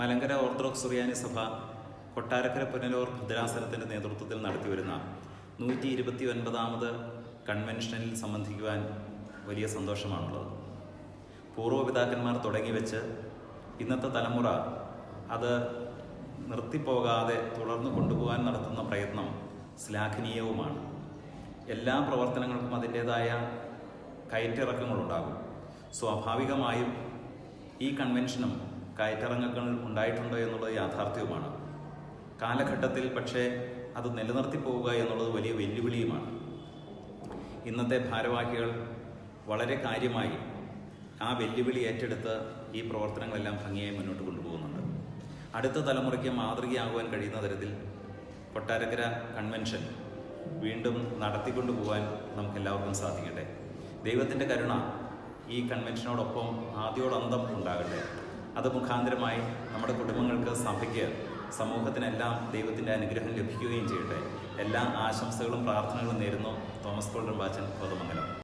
Malankara orthodox സുറിയാനി സഭ കൊട്ടാരക്കര പുനലൂർ ഭദ്രാസനത്തിന്റെ നേതൃത്വത്തിൽ നടത്തിവരുന്ന നൂറ്റി ഇരുപത്തി ഒൻപതാമത് കൺവെൻഷനിൽ സംബന്ധിക്കുവാൻ വലിയ സന്തോഷമാണുള്ളത്. പൂർവപിതാക്കന്മാർ തുടങ്ങി വെച്ച് ഇന്നത്തെ തലമുറ അത് നിർത്തിപ്പോകാതെ തുടർന്ന് കൊണ്ടുപോകാൻ നടത്തുന്ന പ്രയത്നം ശ്ലാഘനീയവുമാണ്. എല്ലാ പ്രവർത്തനങ്ങൾക്കും അതിന്റെതായ കയറ്റിറക്കങ്ങളുണ്ടാകും. സ്വാഭാവികമായും ഈ കൺവെൻഷനും കയറ്റിറങ്ങങ്ങൾ ഉണ്ടായിട്ടുണ്ടോ എന്നുള്ളത് യാഥാർത്ഥ്യവുമാണ്. കാലഘട്ടത്തിൽ പക്ഷേ അത് നിലനിർത്തി പോവുക എന്നുള്ളത് വലിയ വെല്ലുവിളിയുമാണ്. ഇന്നത്തെ ഭാരവാഹികൾ വളരെ കാര്യമായി ആ വെല്ലുവിളി ഏറ്റെടുത്ത് ഈ പ്രവർത്തനങ്ങളെല്ലാം ഭംഗിയായി മുന്നോട്ട് കൊണ്ടുപോകുന്നുണ്ട്. അടുത്ത തലമുറയ്ക്ക് മാതൃകയാകുവാൻ കഴിയുന്ന തരത്തിൽ കൊട്ടാരക്കര കൺവെൻഷൻ വീണ്ടും നടത്തിക്കൊണ്ടു പോകാൻ നമുക്ക് എല്ലാവർക്കും സാധിക്കട്ടെ. ദൈവത്തിന്റെ കരുണ ഈ കൺവെൻഷനോടൊപ്പം ആദ്യോടന്തം ഉണ്ടാകട്ടെ. അത് മുഖാന്തരമായി നമ്മുടെ കുടുംബങ്ങൾക്ക് സഭയ്ക്ക് സമൂഹത്തിനെല്ലാം ദൈവത്തിന്റെ അനുഗ്രഹം ലഭിക്കുകയും ചെയ്യട്ടെ. എല്ലാ ആശംസകളും പ്രാർത്ഥനകളും നേരുന്നു തോമസ് കോൾ ബാച്ചൻ കോതമംഗലം